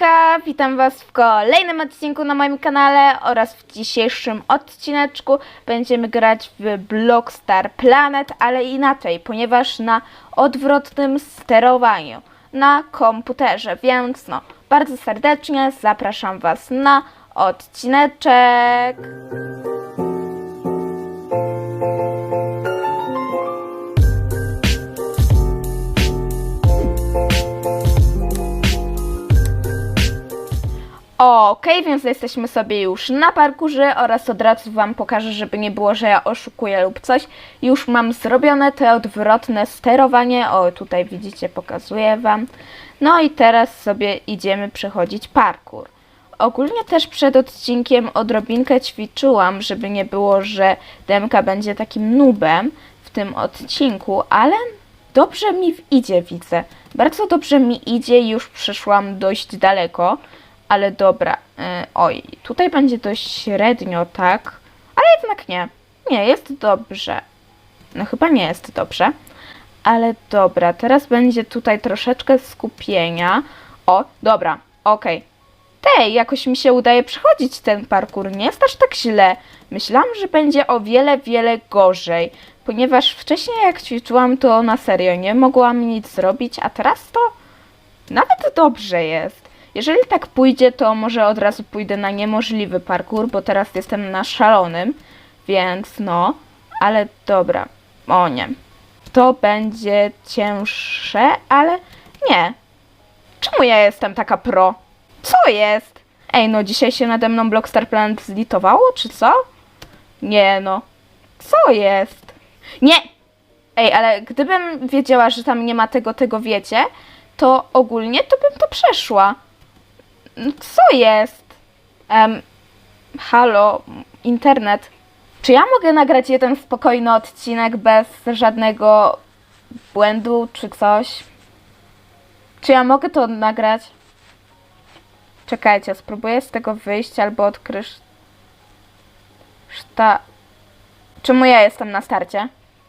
Hejka, witam Was w kolejnym odcinku na moim kanale oraz w dzisiejszym odcineczku będziemy grać w Blockstar Planet, ale inaczej, ponieważ na odwrotnym sterowaniu na komputerze, więc no, bardzo serdecznie zapraszam Was na odcineczek. Więc jesteśmy sobie już na parkurze oraz od razu Wam pokażę, żeby nie było, że ja oszukuję lub coś. Już mam zrobione te odwrotne sterowanie. O, tutaj widzicie, pokazuję Wam. No i teraz sobie idziemy przechodzić parkur. Ogólnie też przed odcinkiem odrobinkę ćwiczyłam, żeby nie było, że Demka będzie takim nubem w tym odcinku, ale dobrze mi idzie, widzę. Bardzo dobrze mi idzie, już przeszłam dość daleko, ale dobra. y, oj, tutaj będzie dość średnio, tak? Ale jednak nie. Nie, jest dobrze. No chyba nie jest dobrze. Ale dobra, teraz będzie tutaj troszeczkę skupienia. O, dobra, okej. Tej, jakoś mi się udaje przechodzić ten parkour. Nie jest aż tak źle. Myślałam, że będzie o wiele, wiele gorzej. Ponieważ wcześniej jak ćwiczyłam, to na serio nie mogłam nic zrobić, a teraz to nawet dobrze jest. Jeżeli tak pójdzie, to może od razu pójdę na niemożliwy parkour, bo teraz jestem na szalonym, więc no, ale dobra. O nie. To będzie cięższe, ale nie. Czemu ja jestem taka pro? Co jest? Ej, no dzisiaj się nade mną Blockstar Planet zlitowało, czy co? Nie no. Co jest? Nie! Ej, ale gdybym wiedziała, że tam nie ma tego, tego wiecie, to ogólnie to bym to przeszła. No co jest? Em, halo, internet. Czy ja mogę nagrać jeden spokojny odcinek bez żadnego błędu czy coś? Czy ja mogę to nagrać? Czekajcie, spróbuję z tego wyjść albo odkryć. Szta. Czemu ja jestem na starcie?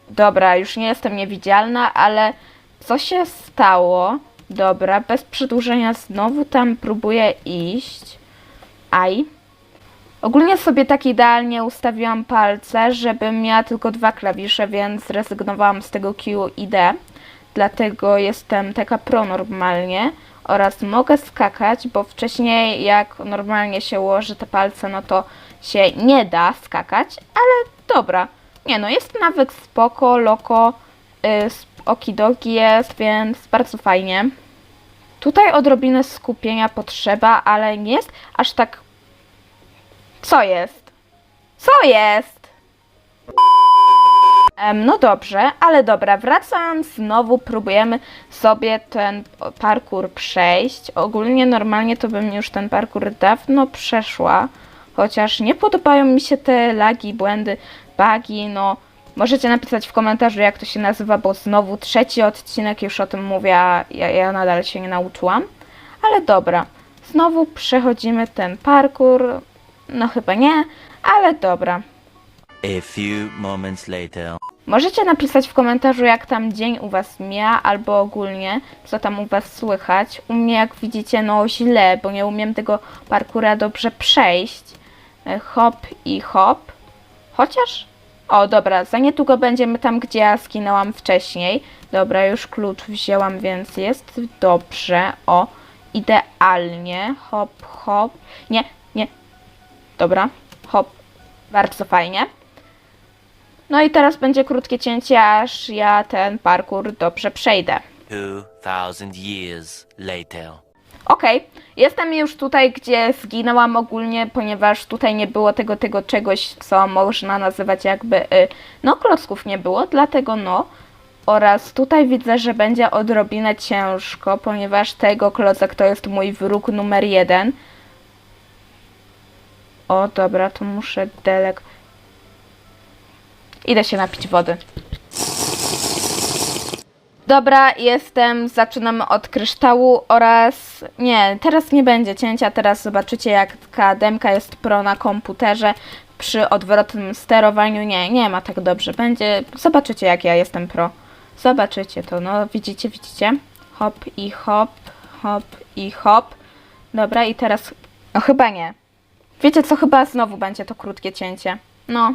Dobra, już nie jestem niewidzialna, ale co się stało? Dobra, bez przedłużenia znowu tam próbuję iść. Aj. Ogólnie sobie tak idealnie ustawiłam palce, żebym miała tylko dwa klawisze, więc zrezygnowałam z tego Q i D. Dlatego jestem taka pro normalnie oraz mogę skakać, bo wcześniej jak normalnie się ułoży te palce, no to się nie da skakać, ale dobra. Nie no, jest nawet spoko, loko, y, sp- okidoki jest, więc bardzo fajnie. Tutaj odrobinę skupienia potrzeba, ale nie jest aż tak... Co jest? Co jest? No dobrze, ale dobra, wracając znowu, próbujemy sobie ten parkour przejść. Ogólnie normalnie to bym już ten parkour dawno przeszła, chociaż nie podobają mi się te lagi, błędy, bugi, no możecie napisać w komentarzu jak to się nazywa, bo znowu trzeci odcinek już o tym mówię, a ja, ja nadal się nie nauczyłam. Ale dobra, znowu przechodzimy ten parkour, no chyba nie, ale dobra. A few moments later. Możecie napisać w komentarzu, jak tam dzień u Was mija, albo ogólnie, co tam u Was słychać. U mnie, jak widzicie, no źle, bo nie umiem tego parkura dobrze przejść. E, Hop i hop. Chociaż... O, dobra, za niedługo będziemy tam, gdzie ja skinęłam wcześniej. Dobra, już klucz wzięłam, więc jest dobrze. O, idealnie. Hop, hop. Nie, nie. Dobra, hop. Bardzo fajnie. No i teraz będzie krótkie cięcie, aż ja ten parkour dobrze przejdę. 2000 years later. Okej, jestem już tutaj, gdzie zginęłam ogólnie, ponieważ tutaj nie było tego, tego czegoś, co można nazywać jakby, y, no klocków nie było, dlatego no. Oraz tutaj widzę, że będzie odrobinę ciężko, ponieważ tego klocek to jest mój wróg numer jeden. O, dobra, to muszę delek... Idę się napić wody. Dobra, jestem, zaczynamy od kryształu oraz... Nie, teraz nie będzie cięcia, teraz zobaczycie jak demka jest pro na komputerze przy odwrotnym sterowaniu. Nie, nie ma tak dobrze, będzie... Zobaczycie jak ja jestem pro. Zobaczycie to, no widzicie, widzicie? Hop i hop, hop i hop. Dobra, i teraz... No chyba nie. Wiecie co, chyba znowu będzie to krótkie cięcie. No,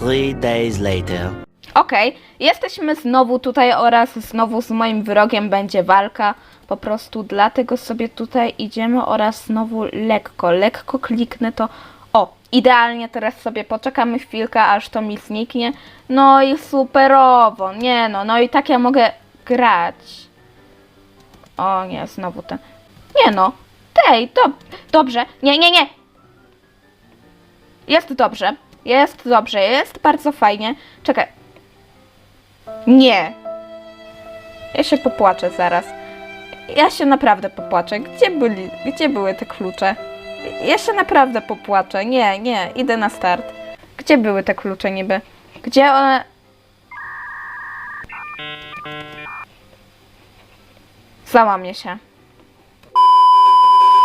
Three days later. Okej, jesteśmy znowu tutaj oraz znowu z moim wrogiem będzie walka. Po prostu dlatego sobie tutaj idziemy oraz znowu lekko, lekko kliknę to. O, idealnie teraz sobie poczekamy chwilkę, aż to mi zniknie. No i superowo, nie no, no i tak ja mogę grać. O nie, znowu ten. Nie no, tej, do, dobrze, nie, nie, nie, jest dobrze. Jest dobrze, jest bardzo fajnie. Czekaj. Nie. Ja się popłaczę zaraz. Ja się naprawdę popłaczę. Gdzie byli, gdzie były te klucze? Ja się naprawdę popłaczę. Nie, nie, idę na start. Gdzie były te klucze niby? Gdzie one... Załamie się.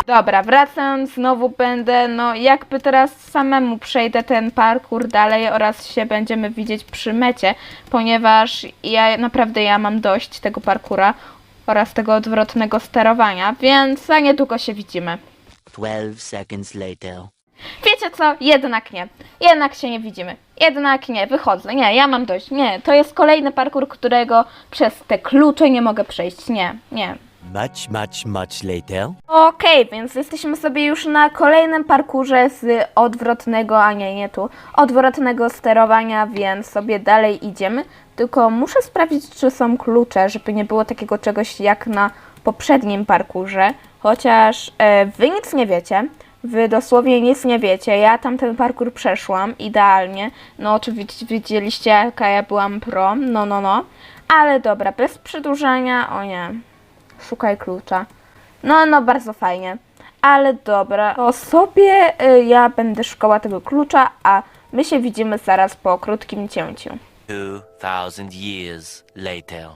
Dobra, wracam, znowu będę, no jakby teraz samemu przejdę ten parkour dalej oraz się będziemy widzieć przy mecie, ponieważ ja naprawdę ja mam dość tego parkura oraz tego odwrotnego sterowania, więc za niedługo się widzimy. Twelve seconds later. Wiecie co? Jednak nie. Jednak się nie widzimy. Jednak nie, wychodzę. Nie, ja mam dość. Nie, to jest kolejny parkour, którego przez te klucze nie mogę przejść. Nie, nie, Much, much, much later. Okej, więc jesteśmy sobie już na kolejnym parkurze z odwrotnego, a nie, nie tu, odwrotnego sterowania, więc sobie dalej idziemy. Tylko muszę sprawdzić, czy są klucze, żeby nie było takiego czegoś jak na poprzednim parkurze. Chociaż e, wy nic nie wiecie. Wy dosłownie nic nie wiecie. Ja tam ten parkur przeszłam idealnie. No oczywiście widzieliście, jaka ja byłam pro. No, no, no. Ale dobra, bez przedłużania. O nie. Szukaj klucza. No, no, bardzo fajnie. Ale dobra, to sobie y, ja będę szukała tego klucza, a my się widzimy zaraz po krótkim cięciu. Two thousand years later.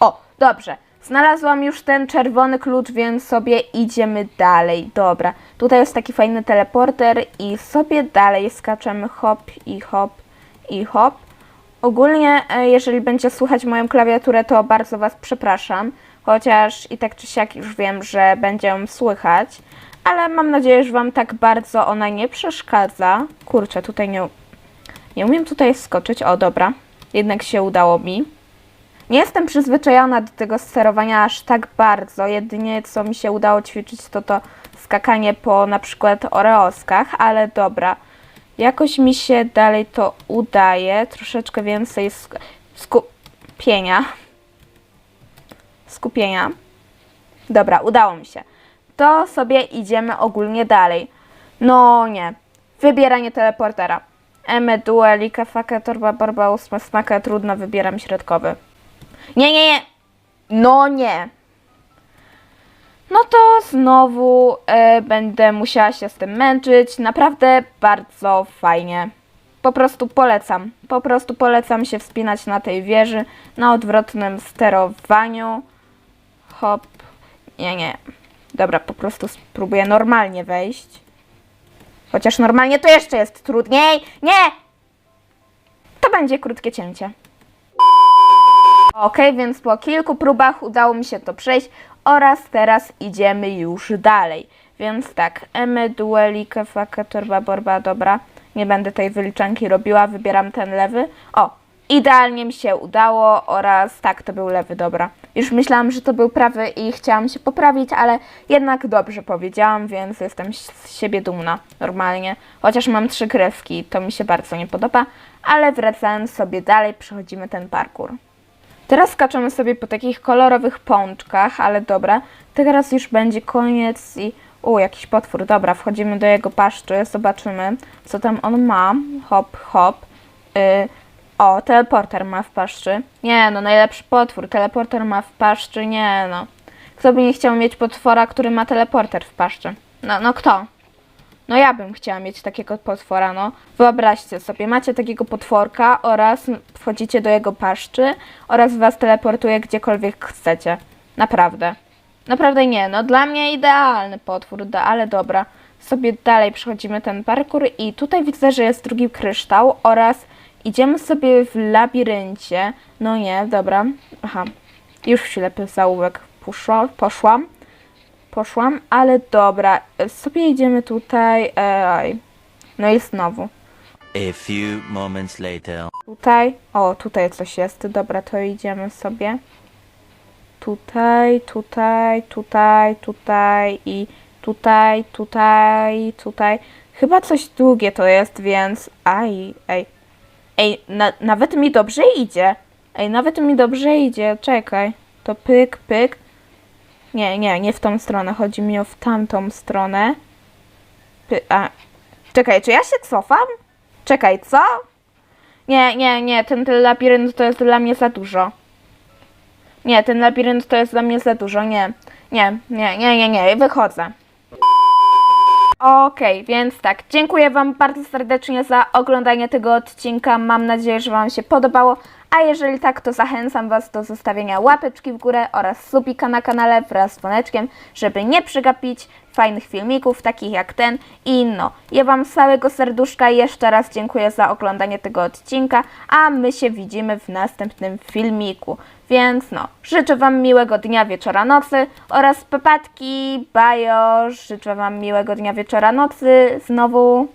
O, dobrze. Znalazłam już ten czerwony klucz, więc sobie idziemy dalej. Dobra, tutaj jest taki fajny teleporter i sobie dalej skaczemy hop i hop i hop. Ogólnie, e, jeżeli będzie słuchać moją klawiaturę, to bardzo Was przepraszam, chociaż i tak czy siak już wiem, że będzie ją słychać, ale mam nadzieję, że Wam tak bardzo ona nie przeszkadza. Kurczę, tutaj nie, nie umiem tutaj skoczyć. O, dobra, jednak się udało mi. Nie jestem przyzwyczajona do tego sterowania aż tak bardzo. Jedynie co mi się udało ćwiczyć to to skakanie po na przykład oreoskach, ale dobra. Jakoś mi się dalej to udaje. Troszeczkę więcej sk- skupienia. Skupienia. Dobra, udało mi się. To sobie idziemy ogólnie dalej. No nie. Wybieranie teleportera. Eme, due, lika, faka, torba, barba, ósma, smaka, trudno, wybieram środkowy. Nie, nie, nie. No nie. No to znowu e, będę musiała się z tym męczyć. Naprawdę bardzo fajnie. Po prostu polecam. Po prostu polecam się wspinać na tej wieży na odwrotnym sterowaniu. Hop. Nie, nie. Dobra, po prostu spróbuję normalnie wejść. Chociaż normalnie to jeszcze jest trudniej. Nie! To będzie krótkie cięcie. Ok, więc po kilku próbach udało mi się to przejść oraz teraz idziemy już dalej. Więc tak, emy, duelika, faka, torba, borba, dobra. Nie będę tej wyliczanki robiła, wybieram ten lewy. O, idealnie mi się udało oraz tak, to był lewy, dobra. Już myślałam, że to był prawy i chciałam się poprawić, ale jednak dobrze powiedziałam, więc jestem z siebie dumna, normalnie. Chociaż mam trzy kreski, to mi się bardzo nie podoba, ale wracając sobie dalej, przechodzimy ten parkour. Teraz skaczemy sobie po takich kolorowych pączkach, ale dobra. Teraz już będzie koniec i... U, jakiś potwór. Dobra, wchodzimy do jego paszczy, zobaczymy, co tam on ma. Hop, hop. Y, o, teleporter ma w paszczy. Nie no, najlepszy potwór. Teleporter ma w paszczy, nie no. Kto by nie chciał mieć potwora, który ma teleporter w paszczy? No, no kto? No ja bym chciała mieć takiego potwora, no. Wyobraźcie sobie, macie takiego potworka oraz wchodzicie do jego paszczy oraz was teleportuje gdziekolwiek chcecie. Naprawdę. Naprawdę nie, no dla mnie idealny potwór, da, ale dobra. Sobie dalej przechodzimy ten parkour i tutaj widzę, że jest drugi kryształ oraz idziemy sobie w labiryncie. No nie, dobra. Aha. Już w ślepy zaułek poszła, poszłam. poszłam, ale dobra, e, sobie idziemy tutaj, ej, no i znowu. A few moments later. Tutaj, o, tutaj coś jest, dobra, to idziemy sobie. Tutaj, tutaj, tutaj, tutaj i tutaj, tutaj, tutaj. Chyba coś długie to jest, więc, aj, ej, ej, na, nawet mi dobrze idzie. Ej, nawet mi dobrze idzie, czekaj. To pyk, pyk. Nie, nie, nie w tą stronę, chodzi mi o w tamtą stronę. Py, a, czekaj, czy ja się cofam? Czekaj, co? Nie, nie, nie, ten, ten labirynt to jest dla mnie za dużo. Nie, ten labirynt to jest dla mnie za dużo, nie. Nie, nie, nie, nie, nie, wychodzę. Okej, więc tak, dziękuję Wam bardzo serdecznie za oglądanie tego odcinka. Mam nadzieję, że Wam się podobało. A jeżeli tak, to zachęcam Was do zostawienia łapeczki w górę oraz subika na kanale wraz z dzwoneczkiem, żeby nie przegapić fajnych filmików, takich jak ten i no. Ja Wam z całego serduszka jeszcze raz dziękuję za oglądanie tego odcinka, a my się widzimy w następnym filmiku. Więc no, życzę Wam miłego dnia, wieczora, nocy oraz pepatki, bajo, życzę Wam miłego dnia, wieczora, nocy, znowu